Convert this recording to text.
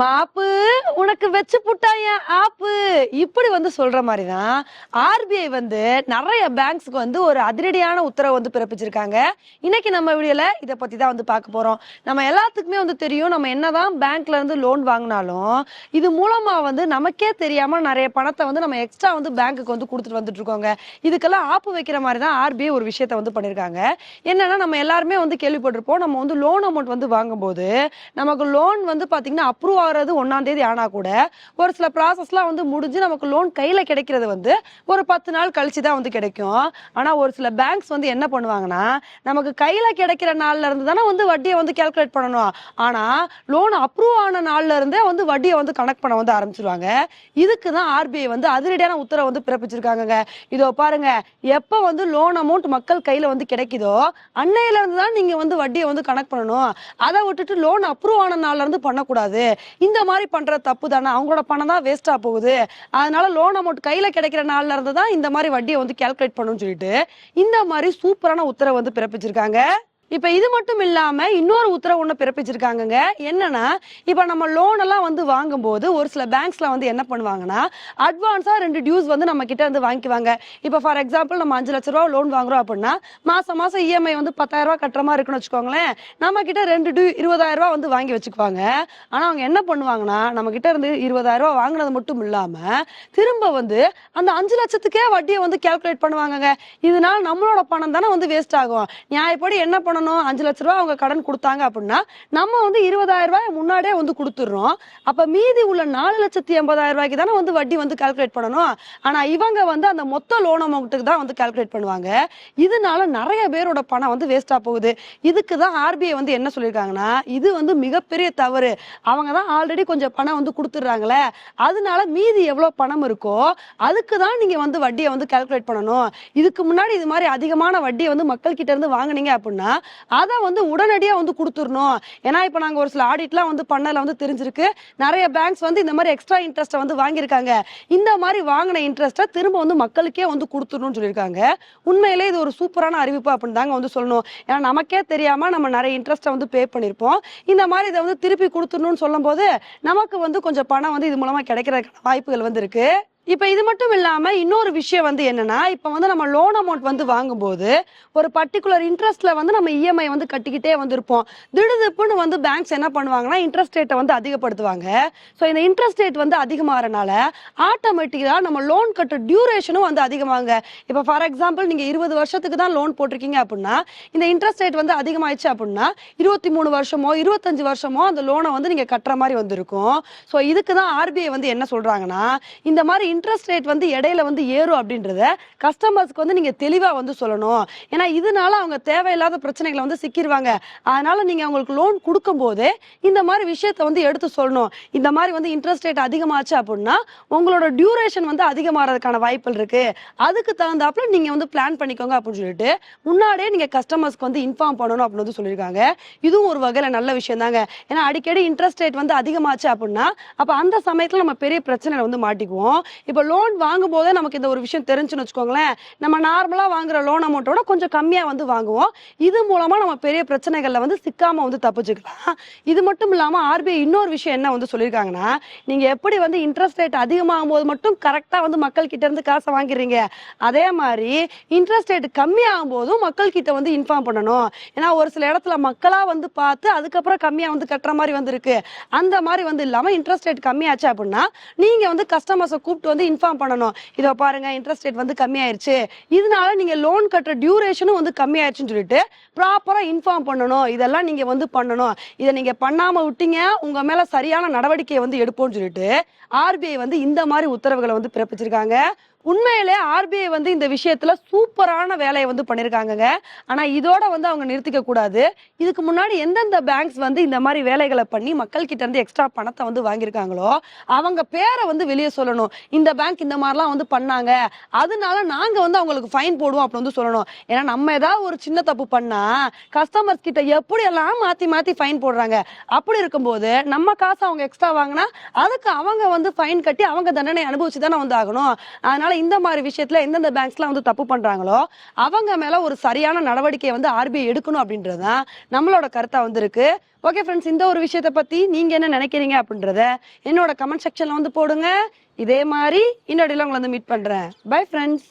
மாப்பு உனக்கு வச்சு புட்டாய ஆப்பு? இப்படி வந்து சொல்ற மாதிரி தான் ஆர்பிஐ வந்து நிறைய பேங்க்ஸ்க்கு வந்து ஒரு அதிரடியான உத்தரவு வந்து பிறப்பிச்சிருக்காங்க. இன்னைக்கு நம்ம வீடியோல இதை பத்தி தான் வந்து பார்க்க போறோம். நம்ம எல்லாத்துக்குமே வந்து தெரியும் நம்ம என்னதான் பேங்க்ல இருந்து லோன் வாங்கினாலும் இது மூலமா வந்து நமக்கே தெரியாம நிறைய பணத்தை வந்து நம்ம எக்ஸ்ட்ரா வந்து பேங்க்குக்கு வந்து கொடுத்துட்டு வந்துட்டு இருக்கோங்க. இதுக்கெல்லாம் ஆப்பு வைக்கிற மாதிரி தான் ஆர்பிஐ ஒரு விஷயத்த வந்து பண்ணிருக்காங்க என்னன்னா நம்ம எல்லாருமே வந்து கேள்விப்பட்டிருப்போம். நம்ம வந்து லோன் அமௌண்ட் வந்து வாங்கும்போது நமக்கு லோன் வந்து பாத்தீங்கன்னா அப்ரூவ் ஆகிறது ஒன்றாந்தேதி தேதி கூட ஒரு சில ப்ராசஸ்லாம் வந்து முடிஞ்சு நமக்கு லோன் கையில் கிடைக்கிறது வந்து ஒரு பத்து நாள் கழிச்சு தான் வந்து கிடைக்கும். ஆனால் ஒரு சில பேங்க்ஸ் வந்து என்ன பண்ணுவாங்கன்னா நமக்கு கையில் கிடைக்கிற நாள்ல இருந்து தானே வந்து வட்டியை வந்து கேல்குலேட் பண்ணணும். ஆனால் லோன் அப்ரூவ் ஆன நாள்ல இருந்தே வந்து வட்டியை வந்து கணக்கு பண்ண வந்து ஆரம்பிச்சிருவாங்க. இதுக்கு தான் ஆர்பிஐ வந்து அதிரடியான உத்தரவு வந்து பிறப்பிச்சிருக்காங்க இதோ பாருங்க எப்போ வந்து லோன் அமௌண்ட் மக்கள் கையில் வந்து கிடைக்குதோ அன்னையில இருந்து தான் நீங்கள் வந்து வட்டியை வந்து கணக்கு பண்ணணும். அதை விட்டுட்டு லோன் அப்ரூவ் ஆன நாள்ல இருந்து பண்ணக்கூடாது. இந்த மாதிரி பண்ற தப்பு தானே அவங்களோட பணம் தான் வேஸ்டா போகுது. அதனால லோன் அமௌண்ட் கையில கிடைக்கிற நாள்ல இருந்து தான் இந்த மாதிரி வட்டியை வந்து கால்குலேட் பண்ணணும்னு சொல்லிட்டு இந்த மாதிரி சூப்பரான உத்தரவு வந்து பிறப்பிச்சிருக்காங்க. இப்ப இது மட்டும் இல்லாம இன்னொரு உத்தரவு ஒண்ணு பிறப்பிச்சிருக்காங்கங்க. என்னன்னா இப்ப நம்ம லோன் எல்லாம் வந்து வாங்கும்போது ஒரு சில பேங்க்ஸ்ல வந்து என்ன பண்ணுவாங்கன்னா அட்வான்ஸா ரெண்டு டியூஸ் வந்து நம்ம கிட்ட இருந்து வாங்கிக்குவாங்க. இப்ப ஃபார் எக்ஸாம்பிள் நம்ம அஞ்சு லட்ச ரூபா லோன் வாங்குறோம் அப்படின்னா மாசம் மாசம் இஎம்ஐ வந்து பத்தாயிரம் ரூபாய் கட்டுற மாதிரி இருக்குன்னு வச்சுக்கோங்களேன். நம்ம கிட்ட ரெண்டு டியூ இருபதாயிரம் ரூபாய் வந்து வாங்கி வச்சுக்குவாங்க. ஆனா அவங்க என்ன பண்ணுவாங்கன்னா நம்ம கிட்ட இருந்து இருபதாயிரம் ரூபாய் வாங்கினது மட்டும் இல்லாம திரும்ப வந்து அந்த அஞ்சு லட்சத்துக்கே வட்டியை வந்து கால்குலேட் பண்ணுவாங்கங்க. இதனால நம்மளோட பணம் தானே வந்து வேஸ்ட் ஆகும். நியாயப்படி என்ன பண்ணணும் அஞ்சு லட்ச ரூபா அவங்க கடன் கொடுத்தாங்க அப்படின்னா நம்ம வந்து இருபதாயிரம் ரூபாய் முன்னாடியே வந்து கொடுத்துடுறோம். அப்ப மீதி உள்ள நாலு லட்சத்தி எண்பதாயிரம் ரூபாய்க்கு தானே வந்து வட்டி வந்து கால்குலேட் பண்ணணும். ஆனா இவங்க வந்து அந்த மொத்த லோன் அமௌண்ட்டுக்கு தான் வந்து கால்குலேட் பண்ணுவாங்க. இதனால நிறைய பேரோட பணம் வந்து வேஸ்டா போகுது. இதுக்கு தான் ஆர்பிஐ வந்து என்ன சொல்லியிருக்காங்கன்னா இது வந்து மிகப்பெரிய தவறு. அவங்க தான் ஆல்ரெடி கொஞ்சம் பணம் வந்து கொடுத்துட்றாங்களே. அதனால மீதி எவ்வளவு பணம் இருக்கோ அதுக்கு தான் நீங்க வந்து வட்டியை வந்து கால்குலேட் பண்ணணும். இதுக்கு முன்னாடி இது மாதிரி அதிகமான வட்டியை வந்து மக்கள் கிட்ட இருந்து வாங்குனீங்க அப்படின்னா அதை வந்து உடனடியாக வந்து கொடுத்துடணும் ஏன்னா இப்போ நாங்கள் ஒரு சில ஆடிட்லாம் வந்து பண்ணல வந்து தெரிஞ்சிருக்கு. நிறைய பேங்க்ஸ் வந்து இந்த மாதிரி எக்ஸ்ட்ரா இன்ட்ரெஸ்ட்டை வந்து வாங்கியிருக்காங்க. இந்த மாதிரி வாங்கின இன்ட்ரெஸ்ட்டை திரும்ப வந்து மக்களுக்கே வந்து கொடுத்துடணும்னு சொல்லியிருக்காங்க. உண்மையிலே இது ஒரு சூப்பரான அறிவிப்பு அப்படின்னு தாங்க வந்து சொல்லணும். ஏன்னா நமக்கே தெரியாமல் நம்ம நிறைய இன்ட்ரெஸ்ட்டை வந்து பே பண்ணியிருப்போம். இந்த மாதிரி இதை வந்து திருப்பி கொடுத்துடணும்னு சொல்லும்போது நமக்கு வந்து கொஞ்சம் பணம் வந்து இது மூலமாக கிடைக்கிறதுக்கான வாய்ப்புகள் வந்து இருக்குது இப்போ இது மட்டும் இல்லாமல் இன்னொரு விஷயம் வந்து என்னன்னா இப்போ வந்து நம்ம லோன் அமௌண்ட் வந்து வாங்கும்போது ஒரு பர்டிகுலர் இன்ட்ரெஸ்ட்ல வந்து நம்ம இஎம்ஐ வந்து கட்டிக்கிட்டே வந்திருப்போம். திடுதிப்புன்னு வந்து பேங்க்ஸ் என்ன பண்ணுவாங்கன்னா இன்ட்ரெஸ்ட் ரேட்டை வந்து அதிகப்படுத்துவாங்க. ஸோ இந்த இன்ட்ரெஸ்ட் ரேட் வந்து அதிகமாகறனால ஆட்டோமேட்டிக்காக நம்ம லோன் கட்டுற டியூரேஷனும் வந்து அதிகமாகுங்க. இப்போ ஃபார் எக்ஸாம்பிள் நீங்கள் இருபது வருஷத்துக்கு தான் லோன் போட்டிருக்கீங்க அப்படின்னா இந்த இன்ட்ரெஸ்ட் ரேட் வந்து அதிகமாயிடுச்சு அப்படின்னா இருபத்தி மூணு வருஷமோ இருபத்தஞ்சு வருஷமோ அந்த லோனை வந்து நீங்கள் கட்டுற மாதிரி வந்திருக்கும். ஸோ இதுக்கு தான் ஆர்பிஐ வந்து என்ன சொல்கிறாங்கன்னா இந்த மாதிரி இன்ட்ரெஸ்ட் ரேட் வந்து இடையில வந்து ஏறும் அப்படின்றத கஸ்டமர்ஸ்க்கு வந்து நீங்க தெளிவா வந்து சொல்லணும். ஏன்னா இதனால அவங்க தேவையில்லாத பிரச்சனைகளை வந்து சிக்கிடுவாங்க அதனால நீங்க அவங்களுக்கு லோன் கொடுக்கும் போதே இந்த மாதிரி விஷயத்த வந்து எடுத்து சொல்லணும். இந்த மாதிரி வந்து இன்ட்ரெஸ்ட் ரேட் அதிகமாச்சு அப்படின்னா உங்களோட டியூரேஷன் வந்து அதிகமாகிறதுக்கான வாய்ப்புகள் இருக்கு. அதுக்கு தகுந்தாப்புல நீங்க வந்து பிளான் பண்ணிக்கோங்க அப்படின்னு சொல்லிட்டு முன்னாடியே நீங்க கஸ்டமர்ஸ்க்கு வந்து இன்ஃபார்ம் பண்ணணும் அப்படின்னு வந்து சொல்லியிருக்காங்க. இதுவும் ஒரு வகையில நல்ல விஷயம் தாங்க. ஏன்னா அடிக்கடி இன்ட்ரெஸ்ட் ரேட் வந்து அதிகமாச்சு அப்படின்னா அப்ப அந்த சமயத்துல நம்ம பெரிய பிரச்சனையில வந்து மாட்டிக்குவோம். இப்போ லோன் வாங்கும் போதே நமக்கு இந்த ஒரு விஷயம் தெரிஞ்சுன்னு வச்சுக்கோங்களேன். நம்ம நார்மலாக வாங்குற லோன் அமௌண்ட்டோட கொஞ்சம் கம்மியாக வந்து வாங்குவோம். இது மூலமாக நம்ம பெரிய பிரச்சனைகளில் வந்து சிக்காமல் வந்து தப்பிச்சுக்கலாம். இது மட்டும் இல்லாமல் ஆர்பிஐ இன்னொரு விஷயம் என்ன வந்து சொல்லியிருக்காங்கன்னா நீங்கள் எப்படி வந்து இன்ட்ரெஸ்ட் ரேட் அதிகமாகும் போது மட்டும் கரெக்டாக வந்து மக்கள் கிட்ட இருந்து காசை வாங்கிடுறீங்க? அதே மாதிரி இன்ட்ரெஸ்ட் ரேட் கம்மியாகும் போதும் மக்கள் கிட்ட வந்து இன்ஃபார்ம் பண்ணணும். ஏன்னா ஒரு சில இடத்துல மக்களாக வந்து பார்த்து அதுக்கப்புறம் கம்மியாக வந்து கட்டுற மாதிரி வந்து இருக்கு அந்த மாதிரி வந்து இல்லாமல் இன்ட்ரெஸ்ட் ரேட் கம்மியாச்சு அப்படின்னா நீங்கள் வந்து கஸ்டமர்ஸை கூப்பிட்டு வந்து இன்ஃபார்ம் பண்ணணும். இதோ பாருங்க இன்ட்ரெஸ்ட் ரேட் வந்து கம்மியாயிருச்சு. இதனால நீங்க லோன் கட்டுற டியூரேஷனும் வந்து கம்மியாயிருச்சுன்னு சொல்லிட்டு ப்ராப்பரா இன்ஃபார்ம் பண்ணணும். இதெல்லாம் நீங்க வந்து பண்ணணும். இதை நீங்க பண்ணாம விட்டீங்க உங்க மேல சரியான நடவடிக்கையை வந்து எடுப்போம்னு சொல்லிட்டு ஆர்பிஐ வந்து இந்த மாதிரி உத்தரவுகளை வந்து பிறப்பிச்சிருக்காங்க. உண்மையிலே ஆர்பிஐ வந்து இந்த விஷயத்துல சூப்பரான வேலையை வந்து பண்ணிருக்காங்கங்க. ஆனா இதோட வந்து அவங்க நிறுத்திக்க கூடாது. இதுக்கு முன்னாடி எந்தெந்த பேங்க்ஸ் வந்து இந்த மாதிரி வேலைகளை பண்ணி மக்கள் கிட்ட இருந்து எக்ஸ்ட்ரா பணத்தை வந்து வாங்கியிருக்காங்களோ அவங்க பேரை வந்து வெளியே சொல்லணும். இந்த பேங்க் இந்த மாதிரிலாம் வந்து பண்ணாங்க. அதனால நாங்க வந்து அவங்களுக்கு ஃபைன் போடுவோம் அப்படின்னு வந்து சொல்லணும். ஏன்னா நம்ம ஏதாவது ஒரு சின்ன தப்பு பண்ணா கஸ்டமர்ஸ் கிட்ட எப்படி எல்லாம் மாத்தி மாத்தி ஃபைன் போடுறாங்க? அப்படி இருக்கும்போது நம்ம காசு அவங்க எக்ஸ்ட்ரா வாங்கினா அதுக்கு அவங்க வந்து ஃபைன் கட்டி அவங்க தண்டனை அனுபவிச்சு தானே வந்து ஆகணும். அதனால அதனால இந்த மாதிரி விஷயத்துல எந்தெந்த பேங்க்ஸ்லாம் வந்து தப்பு பண்றாங்களோ அவங்க மேல ஒரு சரியான நடவடிக்கையை வந்து ஆர்பிஐ எடுக்கணும் அப்படின்றதுதான் நம்மளோட கருத்தா வந்து இருக்கு ஓகே ஃப்ரெண்ட்ஸ் இந்த ஒரு விஷயத்த பத்தி நீங்க என்ன நினைக்கிறீங்க அப்படின்றத என்னோட கமெண்ட் செக்ஷன்ல வந்து போடுங்க. இதே மாதிரி இன்னொடையில உங்களை வந்து மீட் பண்றேன். Bye friends